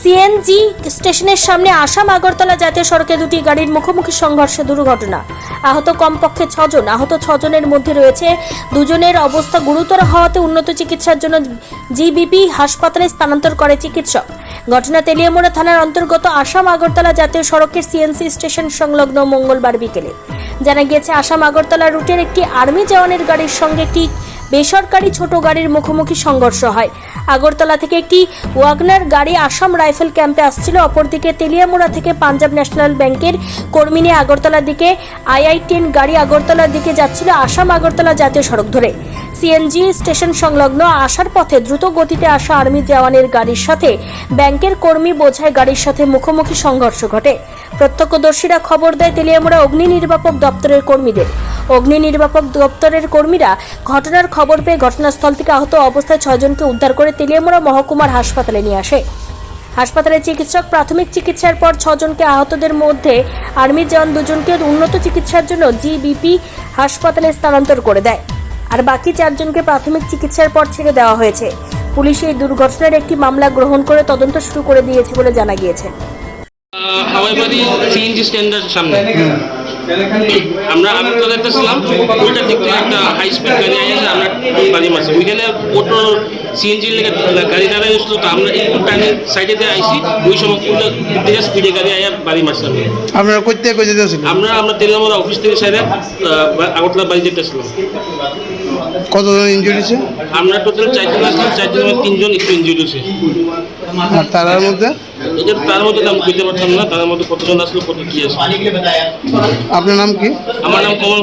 CNG স্টেশনের সামনে আসাম আগরতলা জাতীয় সড়কে দুটি গাড়ির মুখোমুখি সংঘর্ষে দুর্ঘটনা। আহত কমপক্ষে ছজন। আহত ছজনের মধ্যে রয়েছে দুজনের অবস্থা গুরুতর হওয়াতে উন্নত চিকিৎসার জন্য জিবিপি হাসপাতালে স্থানান্তর করে চিকিৎসক। ঘটনা তেলিয়ামোড়া থানার অন্তর্গত আসাম আগরতলা জাতীয় সড়কের সিএনসি স্টেশন সংলগ্ন মঙ্গলবার বিকেলে। জানা গিয়েছে, আসাম আগরতলা রুটের একটি আর্মি জওয়ানের গাড়ির সঙ্গে একটি বেসরকারি ছোট গাড়ির মুখোমুখি সংঘর্ষ হয়। আগরতলা থেকে একটি ওয়াগনার গাড়ি আসাম রাইফেল ক্যাম্পে আসছিল। অপরদিকে তেলিয়ামুড়া থেকে পাঞ্জাব ন্যাশনাল ব্যাংকের কর্মী নিয়ে আগরতলার দিকে আইআই টেন গাড়ি আগরতলার দিকে যাচ্ছিল আসাম আগরতলা জাতীয় সড়ক ধরে। সিএনজি স্টেশন সংলগ্ন আসার পথে দ্রুত গতিতে আসা আর্মি জওয়ানের গাড়ির সাথে ব্যাংকের কর্মী বোঝায় গাড়ির সাথে মুখোমুখি সংঘর্ষ ঘটে। প্রত্যক্ষদর্শীরা খবর দেয়, তেলিয়ামুড়া অগ্নি নির্বাপক দপ্তরের কর্মীদের। অগ্নি নির্বাপক দপ্তরের কর্মীরা ঘটনার খবর পেয়ে ঘটনাস্থল থেকে আহত অবস্থায় ছয়জনকে উদ্ধার করে তেলিয়ামুড়া মহকুমার হাসপাতালে নিয়ে আসে। হাসপাতালে চিকিৎসক প্রাথমিক চিকিৎসার পর ছজনকে আহতদের মধ্যে আর্মি জওয়ান দুজনকে উন্নত চিকিৎসার জন্য জিবিপি হাসপাতালে স্থানান্তর করে দেয়। আর বাকি চারজনকে প্রাথমিক চিকিৎসার পর ছেড়ে দেওয়া হয়েছে। পুলিশ এই দুর্ঘটনার একটি মামলা গ্রহণ করে তদন্ত শুরু করে দিয়েছে বলে জানা গিয়েছে। সিএনজি সামনে। আমরা আগরতলা একটা ছিলাম ওইটার দিক থেকে একটা হাই স্পিড গাড়ি আইসে আমরা বাড়ি মারছি। ওইখানে অটো সিএনজি গাড়ি দাঁড়ায় আসলো তো আমরা একটু টাইমে সাইডে দিয়ে আইসি ওই সময় পুরো দিকে স্পিডে গাড়ি আইয়া বাড়ি মারছিলাম আপনারা করতে কই যেতেছিলেন? আমরা আমরা তেলামারা অফিস থেকে সাইডে আগরতলা বাড়ি যেতেছিলাম। কতজন ইনজুরি হয়েছে? আমরা টোটাল চারজন আসলাম চারজনের তিনজন একটু ইঞ্জুরি হয়েছে। আর তারার মধ্যে? তার মধ্যে দাম বুঝতে পারতাম না তার মধ্যে কতজন আসলো কত কি আসলো আপনার নাম কি? আমার নাম কমল